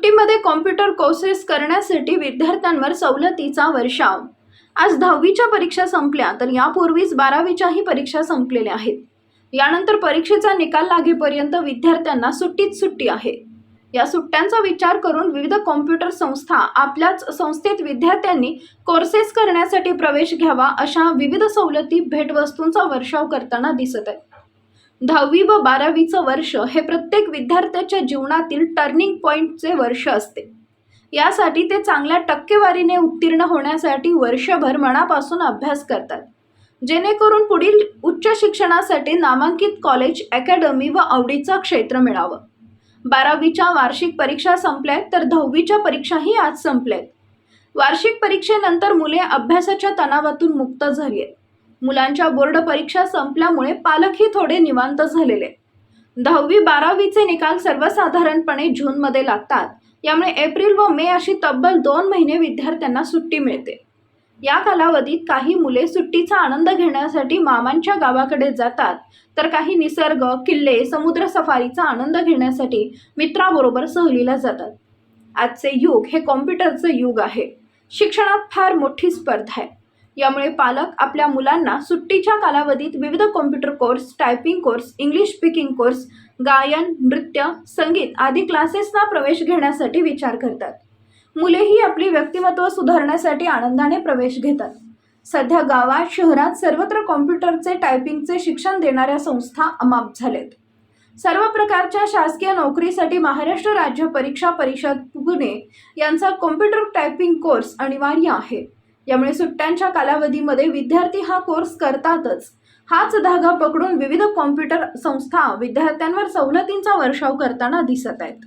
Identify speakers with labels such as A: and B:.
A: सुट्टीमध्ये computer courses करण्यासाठी विद्यार्थ्यांवर सवलतीचा वर्षाव. आज दहावीच्या परीक्षा संपल्या तर यापूर्वीच बारावीच्याही परीक्षा संपलेल्या आहेत. यानंतर परीक्षेचा निकाल लागेपर्यंत विद्यार्थ्यांना सुट्टीच सुट्टी आहे. या सुट्ट्यांचा विचार करून विविध कॉम्प्युटर संस्था आपल्याच संस्थेत विद्यार्थ्यांनी कोर्सेस करण्यासाठी प्रवेश घ्यावा अशा विविध सवलती भेटवस्तूंचा वर्षाव करताना दिसत आहे दहावी व बारावीचं वर्ष हे प्रत्येक विद्यार्थ्याच्या जीवनातील टर्निंग पॉईंटचे वर्ष असते. यासाठी ते चांगल्या टक्केवारीने उत्तीर्ण होण्यासाठी वर्षभर मनापासून अभ्यास करतात. जेणेकरून पुढील उच्च शिक्षणासाठी नामांकित कॉलेज अकॅडमी व आवडीचं क्षेत्र मिळावं. बारावीच्या वार्षिक परीक्षा संपल्यात तर दहावीच्या परीक्षाही आज संपल्यात. वार्षिक परीक्षेनंतर मुले अभ्यासाच्या तणावातून मुक्त झाली आहेत. मुलांच्या बोर्ड परीक्षा संपल्यामुळे पालकही थोडे निवांत झालेले. दहावी बारावीचे निकाल सर्वसाधारणपणे जूनमध्ये लागतात. यामुळे एप्रिल व मे अशी तब्बल दोन महिने विद्यार्थ्यांना सुट्टी मिळते. या कालावधीत काही मुले सुट्टीचा आनंद घेण्यासाठी मामांच्या गावाकडे जातात. तर काही निसर्ग किल्ले समुद्र सफारीचा आनंद घेण्यासाठी मित्राबरोबर सहलीला जातात. आजचे युग हे कॉम्प्युटरचं युग आहे. शिक्षणात फार मोठी स्पर्धा आहे. यामुळे पालक आपल्या मुलांना सुट्टीच्या कालावधीत विविध computer course typing course English speaking course गायन नृत्य संगीत आदी क्लासेसना प्रवेश घेण्यासाठी विचार करतात. मुलेही आपली व्यक्तिमत्व सुधारण्यासाठी आनंदाने प्रवेश घेतात. सध्या गावात शहरात सर्वत्र कॉम्प्युटरचे टायपिंगचे शिक्षण देणाऱ्या संस्था अमाप झालेत सर्व प्रकारच्या शासकीय नोकरीसाठी महाराष्ट्र राज्य परीक्षा परिषद पुणे यांचा कॉम्प्युटर टायपिंग कोर्स अनिवार्य आहे. यामुळे सुट्ट्यांच्या कालावधीमध्ये विद्यार्थी हा कोर्स करतातच. हाच धागा पकडून विविध कॉम्प्युटर संस्था विद्यार्थ्यांवर सवलतींचा वर्षाव करताना दिसत आहेत.